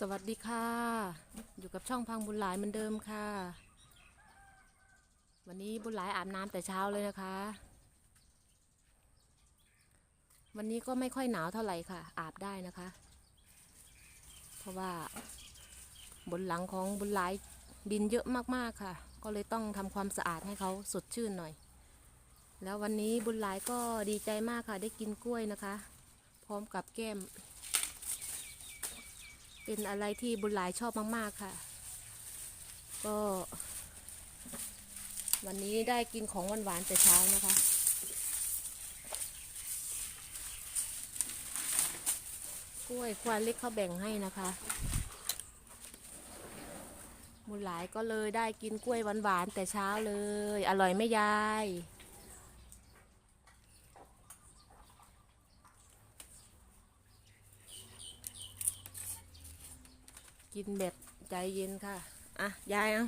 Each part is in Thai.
สวัสดีค่ะ อยู่กับช่องพังบุญหลายเหมือนเดิมค่ะ วันนี้บุญหลายอาบน้ำแต่เช้าเลยนะคะ วันนี้ก็ไม่ค่อยหนาวเท่าไหร่ค่ะ อาบได้นะคะ เพราะว่าบนหลังของบุญหลายดินเยอะมากๆค่ะ ก็เลยต้องทำความสะอาดให้เขาสดชื่นหน่อย แล้ววันนี้บุญหลายก็ดีใจมากค่ะ ได้กินกล้วยนะคะ พร้อมกับแก้ม เป็นอะไรที่บุญหลายชอบมาก ๆ ค่ะ ก็ วันนี้ได้กินของหวานๆแต่เช้านะคะ กล้วยควานเล็กเขาแบ่งให้นะคะบุญหลายก็เลยได้กินกล้วยหวานๆแต่เช้าเลย อร่อยไหมยาย กินแบบใจเย็นค่ะ อะ ยายเอา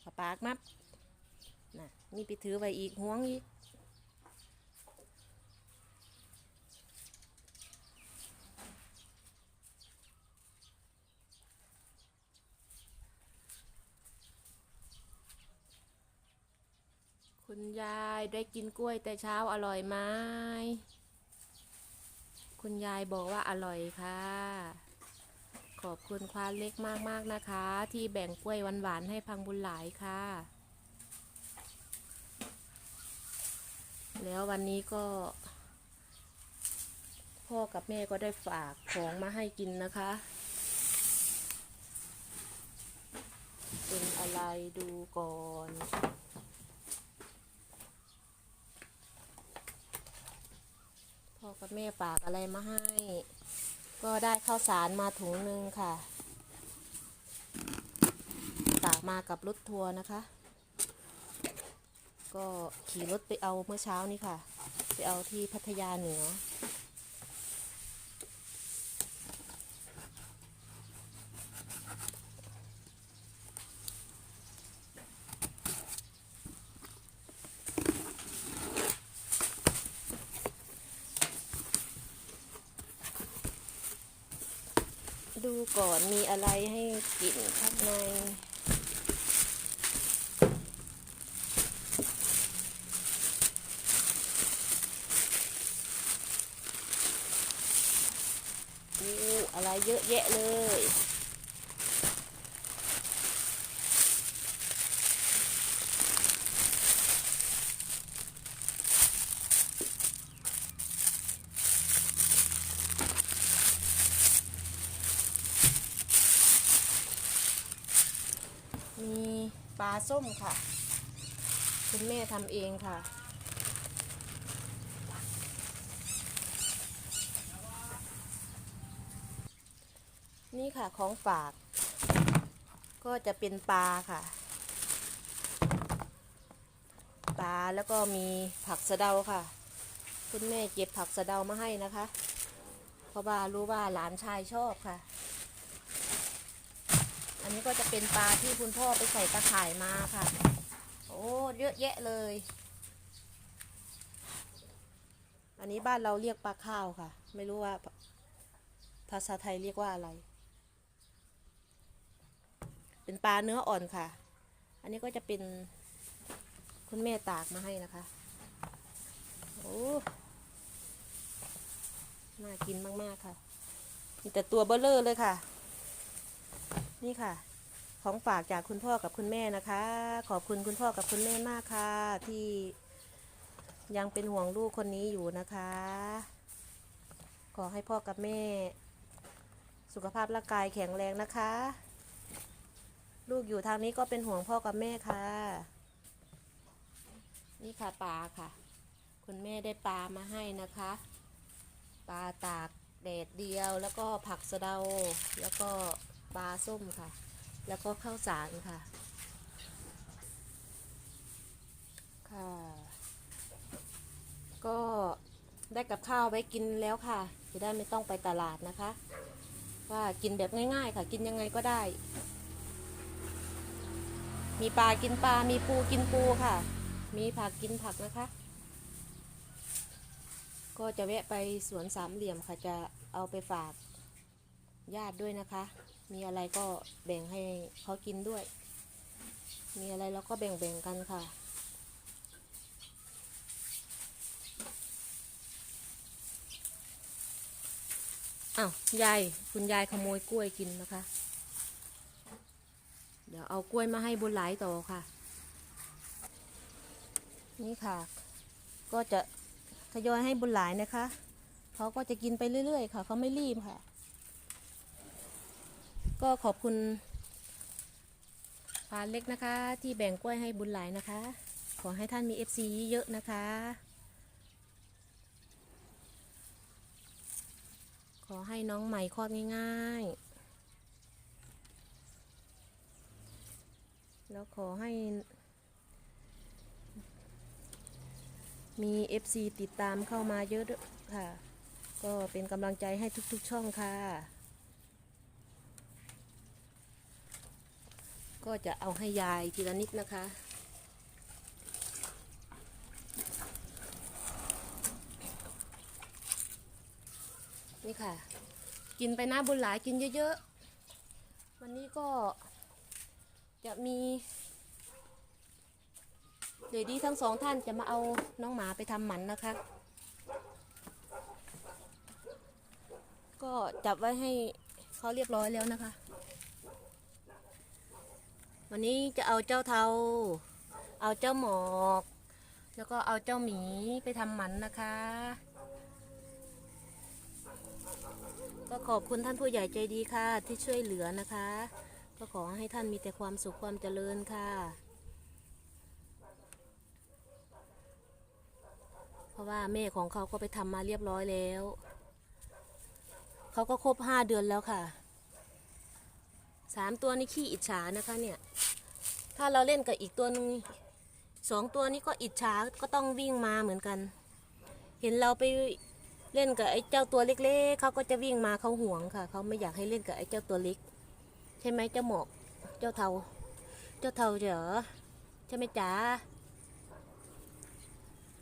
ขอปากมับน่ะนี่ไปถือไว้อีกห่วงอีกคุณยายได้กินกล้วยแต่เช้าอร่อยไหม คุณยายบอกว่าอร่อยค่ะ ขอบคุณควานเล็กมากๆนะคะ ที่แบ่งกล้วยหวานๆให้พังบุญหลายค่ะ แล้ววันนี้ก็ พ่อกับแม่ก็ได้ฝากของมาให้กินนะคะ เป็นอะไรดูก่อน พ่อ ก็แม่ฝากอะไรมาให้ ก็ได้ข้าวสารมาถุงหนึ่งค่ะ ฝากมากับรถทัวร์นะคะ ก็ขี่รถไปเอาเมื่อเช้านี้ค่ะ ไปเอาที่พัทยาเหนือ ดูก่อนมีอะไรให้กินข้างในอู้อะไรเยอะแยะเลย มี ปลาส้มค่ะ คุณแม่ทำเองค่ะ นี่ค่ะของฝาก ก็จะเป็นปลาค่ะ ปลาแล้วก็มีผักสะเดาค่ะ คุณแม่เก็บผักสะเดามาให้นะคะ เพราะว่ารู้ว่าหลานชายชอบค่ะ อันนี้ก็จะเป็นปลาที่คุณพ่อไปใส่ตะข่ายมาค่ะ โอ้เยอะแยะเลย อันนี้บ้านเราเรียกปลาข้าวค่ะ ไม่รู้ว่าภาษาไทยเรียกว่าอะไร เป็นปลาเนื้ออ่อนค่ะ อันนี้ก็จะเป็นคุณแม่ตากมาให้นะคะ โอ้น่ากินมาก ๆ ค่ะ มีแต่ตัวเบลเลอร์เลยค่ะ นี่ค่ะ ของฝากจากคุณพ่อกับคุณแม่นะคะ ขอบคุณคุณพ่อกับคุณแม่มากค่ะ ที่ยังเป็นห่วงลูกคนนี้อยู่นะคะ ขอให้พ่อกับแม่ สุขภาพร่างกายแข็งแรงนะคะ ลูกอยู่ทางนี้ก็เป็นห่วงพ่อกับแม่ค่ะ นี่ค่ะปลาค่ะ คุณแม่ได้ปลามาให้นะคะ ปลาตากแดดเดียวแล้วก็ผักสะเดาแล้วก็ ปลาส้มค่ะ แล้วก็ข้าวสารค่ะ ค่ะ ก็ได้กับข้าวไว้กินแล้วค่ะ จะได้ไม่ต้องไปตลาดนะคะ ว่ากินแบบง่าย ๆ ค่ะ กินยังไงก็ได้ มีปลากินปลา มีปูกินปูค่ะ มีผักกินผักนะคะ ก็จะแวะไปสวนสามเหลี่ยมค่ะ จะเอาไปฝากญาติด้วยนะคะ มีอะไรก็แบ่งให้เขากินด้วย มีอะไรเราก็แบ่งๆกันค่ะอ้าวยายคุณยายขโมยกล้วยกินนะคะ เดี๋ยวเอากล้วยมาให้บุญหลายต่อค่ะ นี่ค่ะ ก็จะทยอยให้บุญหลายนะคะเขาก็จะกินไปเรื่อยๆ ค่ะเขาไม่รีบค่ะ ก็ขอบคุณปานเล็กนะคะ ที่แบ่งกล้วยให้บุญหลายนะคะ ขอให้ท่านมี FC เยอะๆนะคะ ขอให้น้องใหม่คลอดง่ายๆ แล้วขอให้ มี FC ติดตามเข้ามาเยอะด้วยค่ะ ก็เป็นกำลังใจให้ทุกๆช่องค่ะ ก็จะเอาให้ยายทีละนิดนะคะ นี่ค่ะ กินไปหน้าบุญหลายกินเยอะๆ วันนี้ก็จะมีเดยวดีทั้งสองท่านจะมาเอาน้องหมาไปทำหมันนะคะ ก็จับไว้ให้เขาเรียบร้อยแล้วนะคะ วันนี้จะเอาเจ้าเทา เอาเจ้าหมอก แล้วก็เอาเจ้าหมีไปทำหมันนะคะ ก็ขอบคุณท่านผู้ใหญ่ใจดีค่ะ ที่ช่วยเหลือนะคะ ก็ขอให้ท่านมีแต่ความสุขความเจริญค่ะ เพราะว่าแม่ของเขาก็ไปทำมาเรียบร้อยแล้ว เขาก็ครบห้าเดือนแล้วค่ะ สามตัวนี่ขี้อิจฉานะคะเนี่ย ถ้าเราเล่นกับอีกตัวหนึงสองตัวนี้ก็อิจฉาก็ต้องวิ่งมาเหมือนกัน เห็นเราไปเล่นกับไอ้เจ้าตัวเล็ก ๆเขาก็จะวิ่งมาเขาห่วงค่ะ เขาไม่อยากให้เล่นกับไอ้เจ้าตัวเล็ก ใช่ไหมเจ้าหมอก เจ้าเทา เจ้าเทาเหรอใช่ไหมจ๋า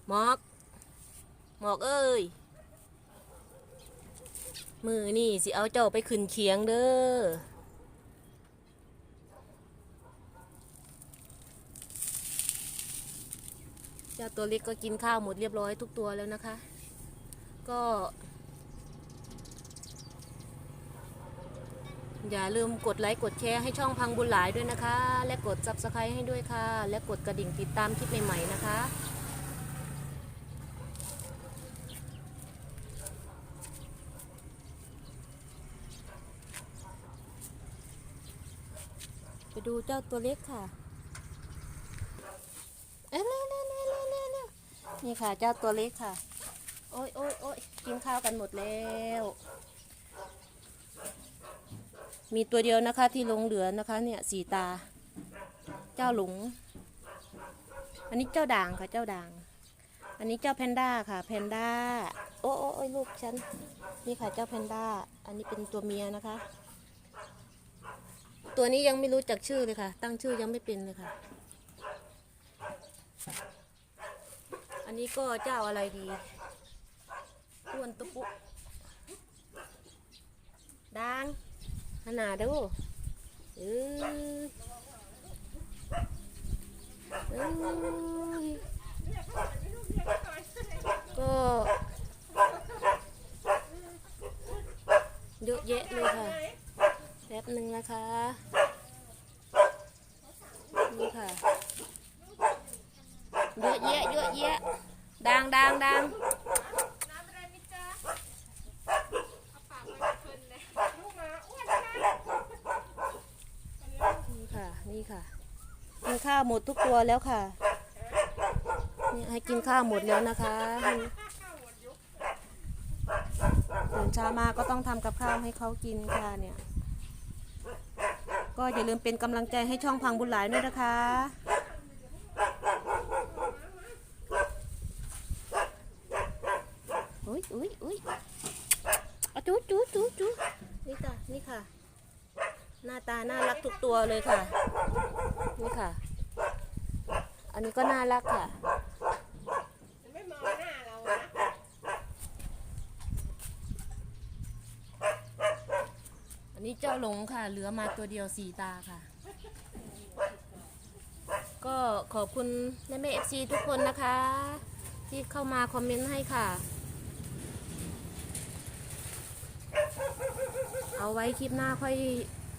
หมอก หมอกเอ้ย มือนี่สิเอาเจ้าไปขึ้นเคียงเด้อ จ้าตัวเล็กก็กินข้าวหมดเรียบร้อยทุกตัวแล้วนะคะ ก็ อย่าลืมกดไลค์กดแชร์ให้ช่องพังบุญหลายด้วยนะคะ และกด subscribe ให้ด้วยค่ะ และกดกระดิ่งติดตามคลิปใหม่ๆนะคะไปดูเจ้าตัวเล็กค่ะ เอ้ย นี่ค่ะ เจ้าตัวเล็กค่ะ โอ้ยโอ้ยโอ้ยกินข้าวกันหมดแล้ว มีตัวเดียวนะคะที่ลงเหลือนะคะ เนี่ยสีตา เจ้าหลง อันนี้เจ้าด่างค่ะ เจ้าด่าง อันนี้เจ้าแพนด้าค่ะ แพนด้า โอ้โอ้โอ้ยลูกฉัน นี่ค่ะเจ้าแพนด้า อันนี้เป็นตัวเมียนะคะ ตัวนี้ยังไม่รู้จักชื่อเลยค่ะ ตั้งชื่อยังไม่เป็นเลยค่ะ อันนี้ก็เจ้าอะไรดีอ้วนตุปุดังขนาดดูเอ้ยเอ้ยก็เยอะแยะเลยค่ะแป๊บหนึ่งนะคะนี่ค่ะ เยอะแยะเยอะแยะดังดังดังนี่ค่ะ นี่ค่ะ กินข้าวหมดทุกตัวแล้วค่ะ นี่ให้กินข้าวหมดแล้วนะคะตื่นเช้ามาก็ต้องทำกับข้าวให้เขากินค่ะเนี่ย ก็อย่าลืมเป็นกำลังใจให้ช่องพังบุญหลายด้วยนะคะ ตาน่ารักทุกตัวเลยค่ะ นี่ค่ะ อันนี้ก็น่ารักค่ะะอันนี้เจ้าหลงค่ะ เหลือมาตัวเดียวสีตาค่ะ ก็ขอบคุณแม่แม่เอฟซีทุกคนนะคะ ที่เข้ามาคอมเมนต์ให้ค่ะเอาไว้คลิปหน้าค่อย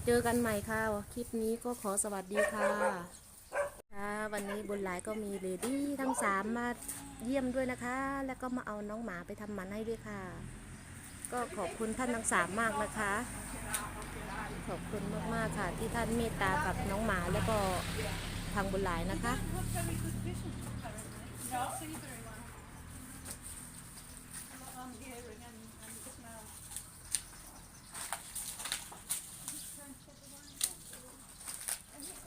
เจอกันใหม่ค่ะ คลิปนี้ก็ขอสวัสดีค่ะค่ะวันนี้บุญหลายก็มีเลดี้ทั้งสามมาเยี่ยมด้วยนะคะ แล้วก็มาเอาน้องหมาไปทำหมันให้ด้วยค่ะ ก็ขอบคุณท่านทั้งสามมากนะคะ ขอบคุณมากๆค่ะ ที่ท่านเมตตากับน้องหมาแล้วก็ทางบุญหลายนะคะ